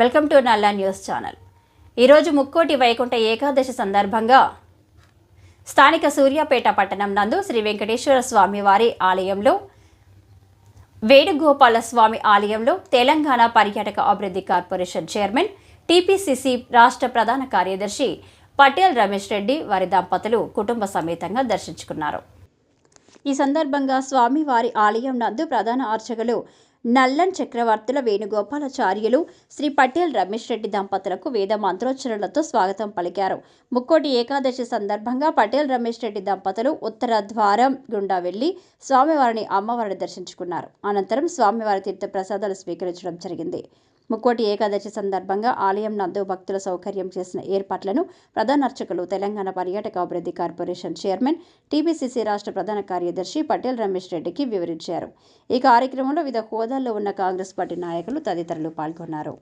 Welcome to Nalla news channel. ఈరోజు ముక్కోటి వైకుంఠ ఏకాదశి సందర్భంగా స్థానిక సూర్యాపేట పట్టణం నందు శ్రీ వెంకటేశ్వర స్వామి వారి ఆలయంలో వేణుగోపాల స్వామి ఆలయంలో తెలంగాణ పర్యాటక అభివృద్ధి కార్పొరేషన్ చైర్మన్ టీపీసీసీ రాష్ట్ర ప్రధాన కార్యదర్శి పటేల్ రమేష్ రెడ్డి వారి దంపతులు కుటుంబ సమేతంగా దర్శించుకున్నారు. ఈ సందర్భంగా స్వామివారి ఆలయం నందు ప్రధాన అర్చకులు నల్లన్ చక్రవర్తుల వేణుగోపాలాచార్యులు శ్రీ పటేల్ రమేష్ రెడ్డి దంపతులకు వేద మంత్రోచ్చరణలతో స్వాగతం పలికారు. ముక్కోటి ఏకాదశి సందర్భంగా పటేల్ రమేష్ రెడ్డి దంపతులు ఉత్తర ద్వారం గుండా వెళ్ళి స్వామివారిని అమ్మవారిని దర్శించుకున్నారు. అనంతరం స్వామివారి తీర్థ ప్రసాదాలు స్వీకరించడం జరిగింది. ముక్కోటి ఏకాదశి సందర్భంగా ఆలయం నందు భక్తుల సౌకర్యం చేసిన ఏర్పాట్లను ప్రధాన అర్చకులు తెలంగాణ పర్యాటక అభివృద్ధి కార్పొరేషన్ చైర్మన్ టీపీసీసీ రాష్ట్ర ప్రధాన కార్యదర్శి పటేల్ రమేష్ రెడ్డికి వివరించారు. ఈ కార్యక్రమంలో వివిధ హోదాల్లో ఉన్న కాంగ్రెస్ పార్టీ నాయకులు తదితరులు పాల్గొన్నారు.